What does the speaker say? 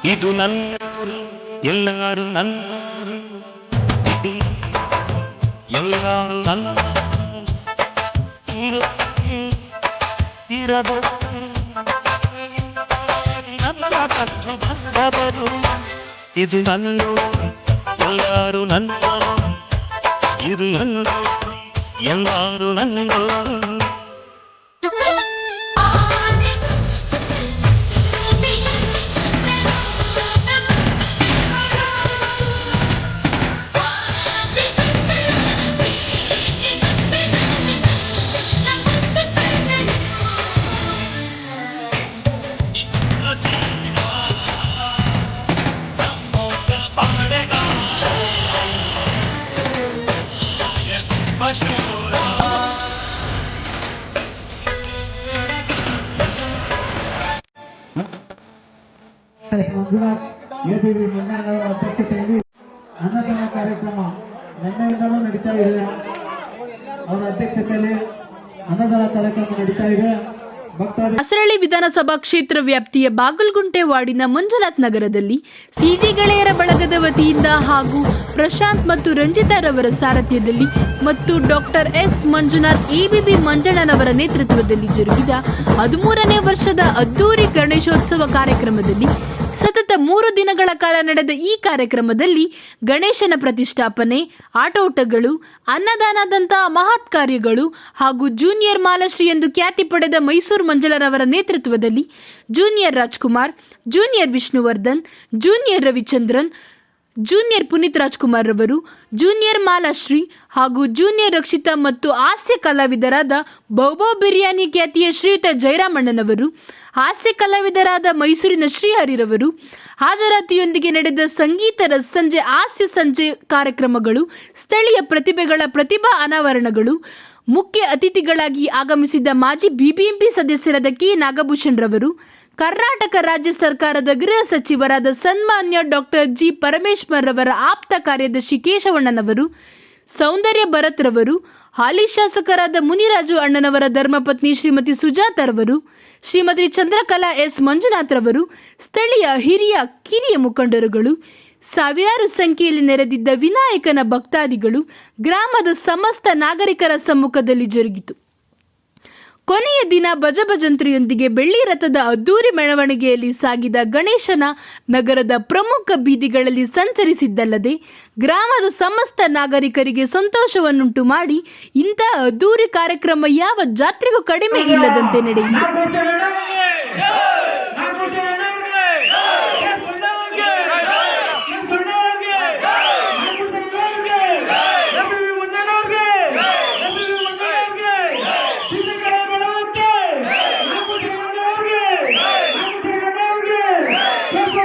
ಇದು ನನ್ನೂರು ಎಲ್ಲರೂ ನನ್ನೂರು ಇದು ಎಲ್ಲರೂ ನನ್ನ ಇರು ಇರದು ನನ್ನ ಕಟ್ಟು ಬಂದವರು ಇದು ನನ್ನೂರು ಎಲ್ಲರೂ ನನ್ನವರು ಇದು ನನ್ನೂರು ಎಲ್ಲರೂ ನನ್ನವರು ಮಂಜಣ್ಣವರ ಅಧ್ಯಕ್ಷತೆಯಲ್ಲಿ ಅನ್ನದಾನ ಕಾರ್ಯಕ್ರಮ ನಿನ್ನೆಯಿಂದಲೂ ನಡೀತಾ ಇದೆ. ಅವರ ಅಧ್ಯಕ್ಷತೆಯಲ್ಲಿ ಅನ್ನದಾನ ಕಾರ್ಯಕ್ರಮ ನಡೀತಾ ಇದೆ. ವಿಧಾನಸಭಾ ಕ್ಷೇತ್ರ ವ್ಯಾಪ್ತಿಯ ಬಾಗಲಗುಂಟೆ ವಾರ್ಡಿನ ಮಂಜುನಾಥ್ ನಗರದಲ್ಲಿ ಸಿಜಿ ಗೆಳೆಯರ ಬಳಗದ ವತಿಯಿಂದ ಹಾಗೂ ಪ್ರಶಾಂತ್ ಮತ್ತು ರಂಜಿತಾರವರ ಸಾರಥ್ಯದಲ್ಲಿ ಮತ್ತು ಡಾಕ್ಟರ್ ಎಸ್ ಮಂಜುನಾಥ್ ಎಬಿಬಿ ಮಂಜಣ್ಣನವರ ನೇತೃತ್ವದಲ್ಲಿ ಜರುಗಿದ ಹದಿಮೂರನೇ ವರ್ಷದ ಅದ್ದೂರಿ ಗಣೇಶೋತ್ಸವ ಕಾರ್ಯಕ್ರಮದಲ್ಲಿ ಮೂರು ದಿನಗಳ ಕಾಲ ನಡೆದ ಈ ಕಾರ್ಯಕ್ರಮದಲ್ಲಿ ಗಣೇಶನ ಪ್ರತಿಷ್ಠಾಪನೆ, ಆಟೋಟಗಳು ಅನ್ನದಾನದಂತಹ ಮಹತ್ ಕಾರ್ಯಗಳು ಹಾಗೂ ಜೂನಿಯರ್ ಮಾಲಶ್ರೀ ಎಂದು ಖ್ಯಾತಿ ಪಡೆದ ಮೈಸೂರು ಮಂಜಲರವರ ನೇತೃತ್ವದಲ್ಲಿ junior Rajkumar, junior Vishnuvardhan, junior Ravichandran junior Puneeth Rajkumar ರವರು ಜೂನಿಯರ್ ಮಾಲಾಶ್ರೀ ಹಾಗೂ ಜೂನಿಯರ್ ರಕ್ಷಿತಾ ಮತ್ತು ಹಾಸ್ಯ ಕಲಾವಿದರಾದ ಬೌಬೋ ಬಿರಿಯಾನಿ ಖ್ಯಾತಿಯ ಶ್ರೀಯುತ ಜಯರಾಮಣ್ಣನವರು ಹಾಸ್ಯ ಕಲಾವಿದರಾದ ಮೈಸೂರಿನ ಶ್ರೀಹರಿರವರು, ಹಾಜರಾತಿಯೊಂದಿಗೆ ನಡೆದ ಸಂಗೀತ ಸಂಜೆ ಹಾಸ್ಯ ಸಂಜೆ ಕಾರ್ಯಕ್ರಮಗಳು, ಸ್ಥಳೀಯ ಪ್ರತಿಭೆಗಳ ಪ್ರತಿಭಾ ಅನಾವರಣಗಳು, ಮುಖ್ಯ ಅತಿಥಿಗಳಾಗಿ ಆಗಮಿಸಿದ್ದ ಮಾಜಿ ಬಿಬಿಎಂಪಿ ಸದಸ್ಯರಾದ ಕೆ. ನಾಗಭೂಷಣ್ ರವರು ಕರ್ನಾಟಕ ರಾಜ್ಯ ಸರ್ಕಾರದ ಗೃಹ ಸಚಿವರಾದ ಸನ್ಮಾನ್ಯ ಡಾಕ್ಟರ್ ಜಿ ಪರಮೇಶ್ವರ್ ರವರ ಆಪ್ತ ಕಾರ್ಯದರ್ಶಿ ಕೇಶವಣ್ಣನವರು ಸೌಂದರ್ಯ ಭರತ್ ರವರು, ಹಾಲಿ ಶಾಸಕರಾದ ಮುನಿರಾಜು ಅಣ್ಣನವರ ಧರ್ಮಪತ್ನಿ ಶ್ರೀಮತಿ ಸುಜಾತರವರು ಶ್ರೀಮತಿ ಚಂದ್ರಕಲಾ ಎಸ್ ಮಂಜುನಾಥ್ ರವರು, ಸ್ಥಳೀಯ ಹಿರಿಯ ಕಿರಿಯ ಮುಖಂಡರುಗಳು, ಸಾವಿರಾರು ಸಂಖ್ಯೆಯಲ್ಲಿ ನೆರೆದಿದ್ದ ವಿನಾಯಕನ ಭಕ್ತಾದಿಗಳು, ಗ್ರಾಮದ ಸಮಸ್ತ ನಾಗರಿಕರ ಸಮ್ಮುಖದಲ್ಲಿ ಜರುಗಿತು. ಕೊನೆಯ ದಿನ ಭಜಭಜಂತ್ರಿಯೊಂದಿಗೆ ಬೆಳ್ಳಿ ರಥದ ಅದ್ದೂರಿ ಮೆರವಣಿಗೆಯಲ್ಲಿ ಸಾಗಿದ ಗಣೇಶನ ನಗರದ ಪ್ರಮುಖ ಬೀದಿಗಳಲ್ಲಿ ಸಂಚರಿಸಿದ್ದಲ್ಲದೆ ಗ್ರಾಮದ ಸಮಸ್ತ ನಾಗರಿಕರಿಗೆ ಸಂತೋಷವನ್ನುಂಟು ಮಾಡಿ ಇಂಥ ಅದ್ದೂರಿ ಕಾರ್ಯಕ್ರಮ ಯಾವ ಜಾತ್ರೆಗೂ ಕಡಿಮೆ ಇಲ್ಲದಂತೆ ನಡೆಯಿತು.